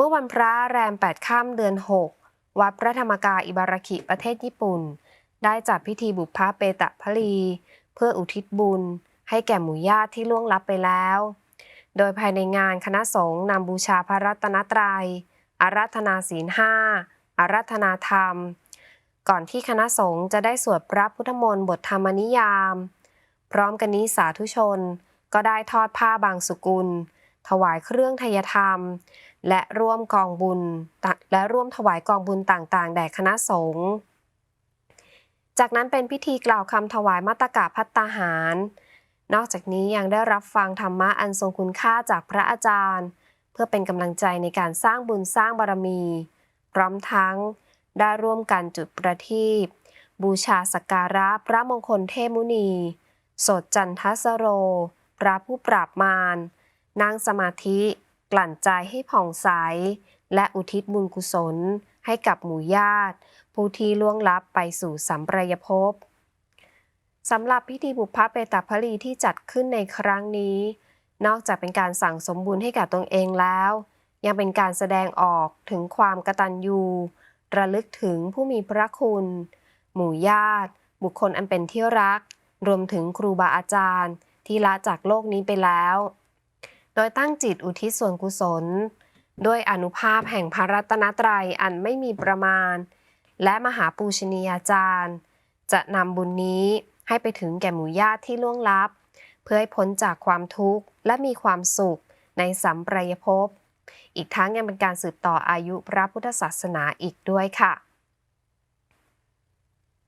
เมื่อวันพระแรม8ค่ำเดือน 6 วัดพระธรรมกายอิบาราคิประเทศญี่ปุ่น ได้จัดพิธีบุพพเปตะพลี เพื่ออุทิศบุญ ให้แก่หมู่ญาติที่ล่วงลับไปแล้ว โดยภายในงานคณะสงฆ์นำบูชาพระรัตนตรัย อารัธนาศีลห้าอารัธนาธรรม ก่อนที่คณะสงฆ์จะได้สวดพระพุทธมนต์บทธรรมนิยาม พร้อมกันนี้สาธุชนก็ได้ทอดผ้าบางสุกุล ถวายเครื่องทยธรรม และร่วมกองบุญ และร่วมถวายกองบุญต่างๆ แด่คณะสงฆ์ จากนั้นเป็นพิธีกล่าวคำถวายมาตกาพัตตาหาร นอกจากนี้ยังได้รับฟังธรรมะอันทรงคุณค่าจากพระอาจารย์ เพื่อเป็นกำลังใจในการสร้างบุญสร้างบารมี พร้อมทั้งได้ร่วมกันจุดประทีปบูชาสักการะพระมงคลเทมุนี สดจันทสโร พระผู้ปราบมาร นั่งสมาธิกลั่นใจให้ผ่องใส และอุทิศบุญกุศลให้กับหมู่ญาติ ผู้ที่ล่วงลับไปสู่สัมปรายภพสำหรับพิธีบุพพเปตพลีที่จัดขึ้นในครั้งนี้ นอกจากเป็นการสั่งสมบุญให้กับตนเองแล้ว ยังเป็นการแสดงออกถึงความกตัญญูระลึกถึงผู้มีพระคุณ หมู่ญาติ บุคคลอันเป็นที่รัก รวมถึงครูบาอาจารย์ ที่ละจากโลกนี้ไปแล้ว โดยตั้งจิตอุทิศส่วนกุศล ด้วยอนุภาพแห่งพระรัตนตรัยอันไม่มีประมาณ และมหาปูชนียาจารย์ จะนำบุญนี้ให้ไปถึงแก่หมู่ญาติที่ล่วงลับ เพื่อให้พ้นจากความทุกข์และมีความสุขในสัมปรายภพ อีกทั้งยังเป็นการสืบต่ออายุพระพุทธศาสนาอีกด้วยค่ะ